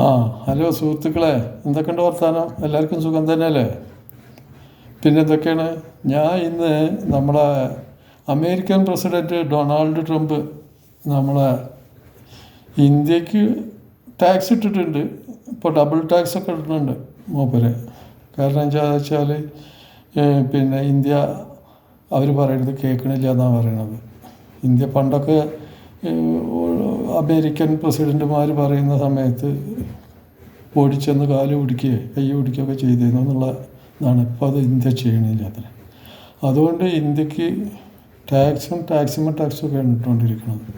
ആ ഹലോ സുഹൃത്തുക്കളെ എന്തൊക്കെയുണ്ട് വർത്താനം? എല്ലാവർക്കും സുഖം തന്നെയല്ലേ? പിന്നെ എന്തൊക്കെയാണ് ഞാൻ ഇന്ന് നമ്മളെ അമേരിക്കൻ പ്രസിഡന്റ് ഡൊണാൾഡ് ട്രംപ് നമ്മളെ ഇന്ത്യയ്ക്ക് ടാക്സ് ഇട്ടിട്ടുണ്ട്. ഇപ്പോൾ ഡബിൾ ടാക്സ് ഒക്കെ ഇട്ടിട്ടുണ്ട് മൂപ്പര്. കാരണം എന്താ വെച്ചാൽ പിന്നെ ഇന്ത്യ അവർ പറയുന്നത് കേൾക്കണില്ല എന്നാണ് പറയണത്. ഇന്ത്യ പണ്ടൊക്കെ അമേരിക്കൻ പ്രസിഡന്റുമാർ പറയുന്ന സമയത്ത് ഓടിച്ചെന്ന് കാൽ പിടിക്കുകയോ കൈ പിടിക്കുകയൊക്കെ ചെയ്തിരുന്നു എന്നുള്ള ഇപ്പോൾ അത് ഇന്ത്യ ചെയ്യണില്ല അത്ര. അതുകൊണ്ട് ഇന്ത്യയ്ക്ക് ടാക്സും ടാക്സിമ ടാക്സും ഒക്കെ ഇട്ടുകൊണ്ടിരിക്കുന്നത്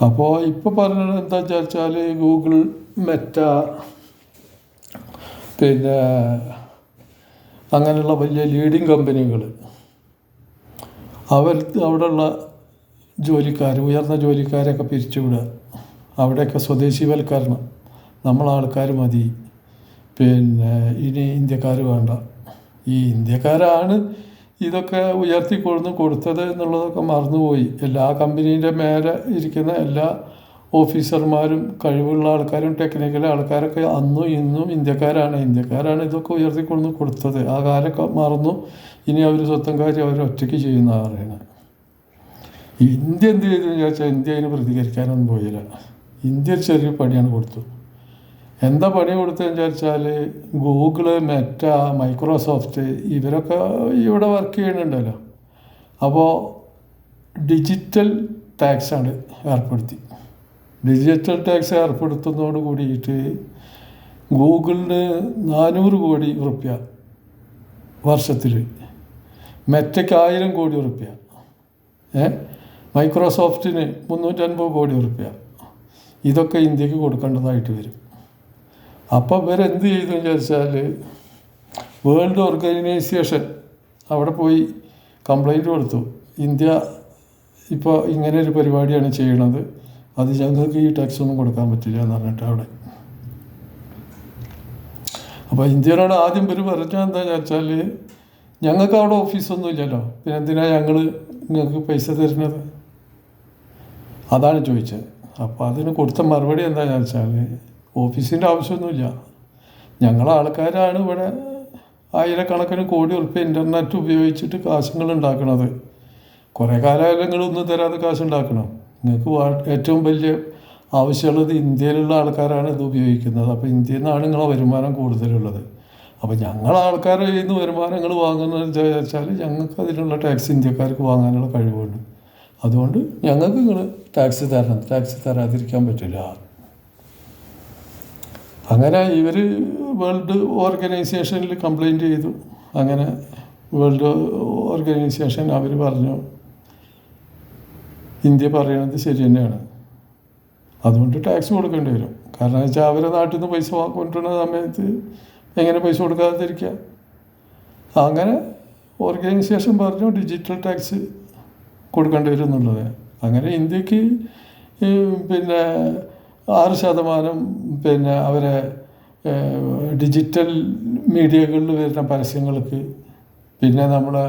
അപ്പോൾ ഇപ്പോൾ പറഞ്ഞത് എന്താ വെച്ചാൽ ഗൂഗിൾ മെറ്റ പിന്നെ അങ്ങനെയുള്ള വലിയ ലീഡിങ് കമ്പനികൾ അവർ അവിടെയുള്ള ജോലിക്കാർ ഉയർന്ന ജോലിക്കാരെയൊക്കെ പിരിച്ചുവിടുക. അവിടെയൊക്കെ സ്വദേശിവൽക്കരണം. നമ്മളാൾക്കാർ മതി. പിന്നെ ഇനി ഇന്ത്യക്കാർ വേണ്ട. ഈ ഇന്ത്യക്കാരാണ് ഇതൊക്കെ ഉയർത്തിക്കൊടുന്ന് കൊടുത്തത് എന്നുള്ളതൊക്കെ മറന്നുപോയി. എല്ലാ കമ്പനീന്റെ മേലെ ഇരിക്കുന്ന എല്ലാ ഓഫീസർമാരും കഴിവുള്ള ആൾക്കാരും ടെക്നിക്കൽ ആൾക്കാരൊക്കെ അന്നും ഇന്നും ഇന്ത്യക്കാരാണ്. ഇന്ത്യക്കാരാണ് ഇതൊക്കെ ഉയർത്തിക്കൊടുന്ന് കൊടുത്തത്. ആ കാലമൊക്കെ മറന്നു. ഇനി അവർ സ്വന്തം കാര്യം അവർ ഒറ്റയ്ക്ക് ചെയ്യുന്ന പറയുന്നത് ഇന്ത്യ എന്ത് ചെയ്തു ചോദിച്ചാൽ ഇന്ത്യ അതിന് പ്രതികരിക്കാനൊന്നും പോയില്ല. ഇന്ത്യ ഒരു ചെറിയ പണിയാണ് കൊടുത്തു. എന്താ പണി കൊടുത്തതെന്ന് ചോദിച്ചാൽ ഗൂഗിൾ മെറ്റ മൈക്രോസോഫ്റ്റ് ഇവരൊക്കെ ഇവിടെ വർക്ക് ചെയ്യുന്നുണ്ടല്ലോ. അപ്പോൾ ഡിജിറ്റൽ ടാക്സാണ് ഏർപ്പെടുത്തി. ഡിജിറ്റൽ ടാക്സ് ഏർപ്പെടുത്തുന്നതോട് കൂടിയിട്ട് ഗൂഗിളിന് നാനൂറ് കോടി റുപ്യ വർഷത്തിൽ. മെറ്റയ്ക്ക് ആയിരം കോടി റുപ്യ ഏ? മൈക്രോസോഫ്റ്റിന് മുന്നൂറ്റൻപത് കോടി റുപ്യ ഇതൊക്കെ ഇന്ത്യയ്ക്ക് കൊടുക്കേണ്ടതായിട്ട് വരും. അപ്പോൾ ഇവരെന്ത് ചെയ്തു എന്ന് വേൾഡ് ഓർഗനൈസേഷൻ അവിടെ പോയി കംപ്ലൈന്റ് കൊടുത്തു. ഇന്ത്യ ഇപ്പോൾ ഇങ്ങനെ ഒരു പരിപാടിയാണ് ചെയ്യണത്. അത് ഞങ്ങൾക്ക് ഈ ടാക്സ് ഒന്നും കൊടുക്കാൻ പറ്റില്ല എന്ന് പറഞ്ഞിട്ട് അവിടെ. അപ്പോൾ ഇന്ത്യയോട് ആദ്യം ഒരു പറഞ്ഞ എന്താണെന്ന് വെച്ചാൽ ഞങ്ങൾക്ക് അവിടെ ഓഫീസൊന്നും ഇല്ലല്ലോ. പിന്നെ എന്തിനാണ് ഞങ്ങൾ നിങ്ങൾക്ക് പൈസ തരുന്നത്? അതാണ് ചോദിച്ചത്. അപ്പോൾ അതിന് കൊടുത്ത മറുപടി എന്താണെന്ന് വെച്ചാൽ ഓഫീസിന്റെ ആവശ്യമൊന്നുമില്ല. ഞങ്ങളെ ആൾക്കാരാണ് ഇവിടെ ആയിരക്കണക്കിന് കോടി ഉറപ്പ് ഇന്റർനെറ്റ് ഉപയോഗിച്ചിട്ട് കാശുകൾ ഉണ്ടാക്കണത്. കുറേ കാലമായാലും നിങ്ങളൊന്നും തരാതെ കാശ് ഉണ്ടാക്കണം നിങ്ങൾക്ക് ഏറ്റവും വലിയ ആവശ്യമുള്ളത് ഇന്ത്യയിലുള്ള ആൾക്കാരാണ് ഇത് ഉപയോഗിക്കുന്നത്. അപ്പോൾ ഇന്ത്യയിൽ നിന്നാണ് നിങ്ങളെ വരുമാനം കൂടുതലുള്ളത്. അപ്പോൾ ഞങ്ങൾ ആൾക്കാരുടെ കയ്യിൽ നിന്ന് വരുമാനങ്ങൾ വാങ്ങുന്നത് വെച്ചാൽ ഞങ്ങൾക്ക് അതിനുള്ള ടാക്സ് ഇന്ത്യക്കാർക്ക് വാങ്ങാനുള്ള കഴിവുണ്ട്. അതുകൊണ്ട് ഞങ്ങൾക്ക് നിങ്ങൾ ടാക്സ് തരണം ടാക്സ് തരാതിരിക്കാൻ പറ്റില്ല. അങ്ങനെ ഇവർ വേൾഡ് ഓർഗനൈസേഷനിൽ കംപ്ലൈന്റ് ചെയ്തു. അങ്ങനെ വേൾഡ് ഓർഗനൈസേഷൻ അവർ പറഞ്ഞു ഇന്ത്യ പറയണത് ശരി തന്നെയാണ്. അതുകൊണ്ട് ടാക്സ് കൊടുക്കേണ്ടി വരും. കാരണം വെച്ചാൽ അവരെ നാട്ടിൽ നിന്ന് പൈസ കൊണ്ടുവരുന്ന സമയത്ത് എങ്ങനെ പൈസ കൊടുക്കാതിരിക്കുക അങ്ങനെ ഓർഗനൈസേഷൻ പറഞ്ഞു ഡിജിറ്റൽ ടാക്സ് കൊടുക്കേണ്ടി വരും എന്നുള്ളത് അങ്ങനെ ഇന്ത്യയ്ക്ക് പിന്നെ ആറ് ശതമാനം പിന്നെ അവരെ ഡിജിറ്റൽ മീഡിയകളിൽ വരുന്ന പരസ്യങ്ങൾക്ക് പിന്നെ നമ്മളെ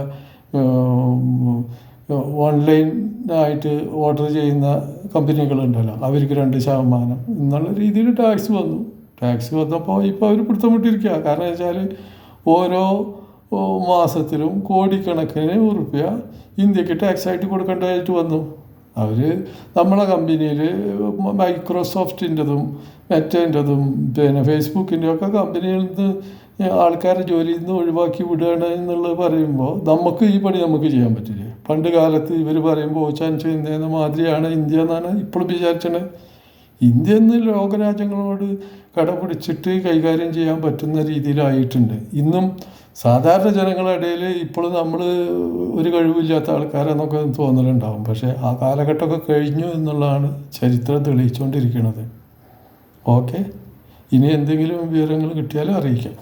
ഓൺലൈനായിട്ട് ഓർഡർ ചെയ്യുന്ന കമ്പനികളുണ്ടല്ലോ അവർക്ക് രണ്ട് ശതമാനം എന്നുള്ള രീതിയിൽ ടാക്സ് വന്നു. ടാക്സ് വന്നപ്പോൾ ഇപ്പോൾ അവർ പിടുത്തമിട്ടിരിക്കുക കാരണം വെച്ചാൽ ഓരോ മാസത്തിലും കോടിക്കണക്കിന് ഉറുപ്പ്യ ഇന്ത്യയ്ക്ക് ടാക്സ് ആയിട്ട് കൊടുക്കേണ്ടതായിട്ട് വന്നു. അവർ നമ്മളെ കമ്പനിയിൽ മൈക്രോസോഫ്റ്റിന്റെതും മെറ്റേന്റെതും പിന്നെ ഫേസ്ബുക്കിന്റെ ഒക്കെ കമ്പനിയിൽ നിന്ന് ആൾക്കാരെ ജോലിയിൽ നിന്ന് ഒഴിവാക്കി വിടുകയാണ് എന്നുള്ളത് പറയുമ്പോൾ നമുക്ക് ഈ പണി നമുക്ക് ചെയ്യാൻ പറ്റില്ല? പണ്ട് കാലത്ത് ഇവർ പറയുമ്പോൾ ഓച്ചാൻസ് ഇന്ത്യ എന്ന മാതിരിയാണ് ഇന്ത്യ എന്നാണ് ഇപ്പോഴും വിചാരിച്ചത് ഇന്ത്യ എന്ന് ലോകരാജ്യങ്ങളോട് കടപിടിച്ചിട്ട് കൈകാര്യം ചെയ്യാൻ പറ്റുന്ന രീതിയിലായിട്ടുണ്ട്. ഇന്നും സാധാരണ ജനങ്ങളുടെ ഇടയിൽ ഇപ്പോഴും നമ്മൾ ഒരു കഴിവില്ലാത്ത ആൾക്കാരെന്നൊക്കെ തോന്നലുണ്ടാവും. പക്ഷേ ആ കാലഘട്ടമൊക്കെ കഴിഞ്ഞു എന്നുള്ളതാണ് ചരിത്രം തെളിയിച്ചുകൊണ്ടിരിക്കുന്നത്. ഓക്കെ? ഇനി എന്തെങ്കിലും വിവരങ്ങൾ കിട്ടിയാലും അറിയിക്കാം.